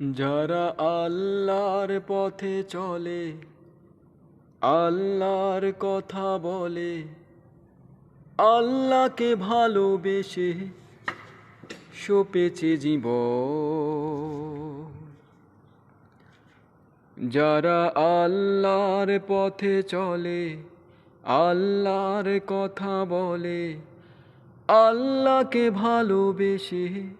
যারা আল্লাহর পথে চলে, আল্লাহর কথা বলে, আল্লাহকে ভালোবেসে সপেছে জীব যারা আল্লাহর পথে চলে, আল্লাহর কথা বলে, আল্লাহকে ভালোবেসে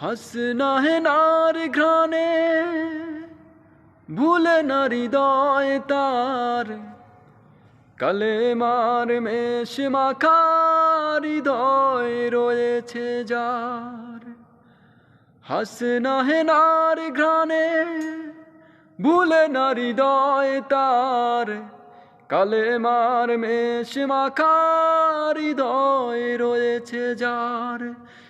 হাসনা হেনার ঘ্রাণে, ভুলে না তার। কালে মার মেষ মাখা হৃদয় রয়েছে যার। হাসনা হেনার ঘ্রাণে, ভুলে না তার। কালে মার মেষ মাখা হৃদয় রয়েছে যার।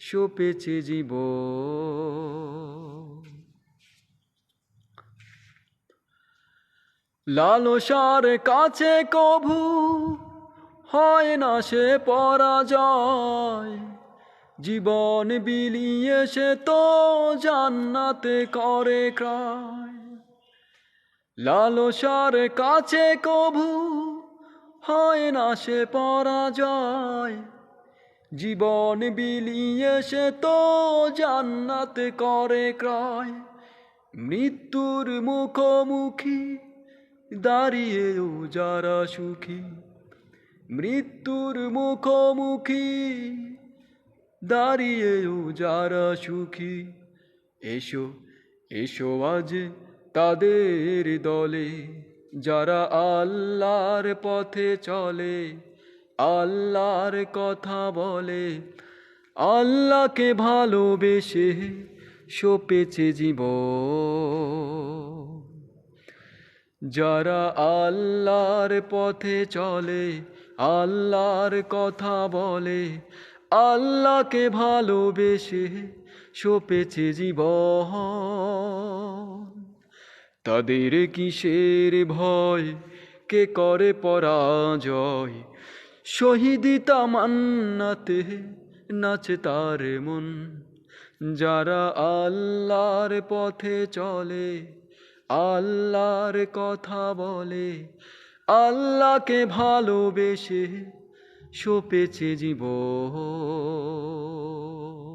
সপেছে জীব। লালসার কাছে কভু হয় না সে পরাজয়। জীবন বিলিয়ে সে তো জান্নাতে করে ক্রয়। লালসার কাছে কভু হয় না সে পরাজয়। জীবন বিলিয়ে সে তো জান্নাত করে ক্রয়। মৃত্যুর মুখোমুখি দাঁড়িয়েও যারা সুখী। মৃত্যুর মুখোমুখি দাঁড়িয়েও যারা সুখী। এসো এসো আজ তাদের দলে, যারা আল্লাহর পথে চলে। আল্লাহর কথা বলে, আল্লাহকে ভালোবেসে সপেছে জীব যারা আল্লাহর পথে চলে, আল্লাহর কথা বলে, আল্লাহকে ভালোবেসে সপেছে জীবন। তাদের কিসের ভয়, কে করে পরাজয় শহীদি তামান্নাতে নাচে তার মন। যারা আল্লাহর পথে চলে, আল্লাহর কথা বলে, আল্লাহকে ভালোবেসে সোপেছে জীবন।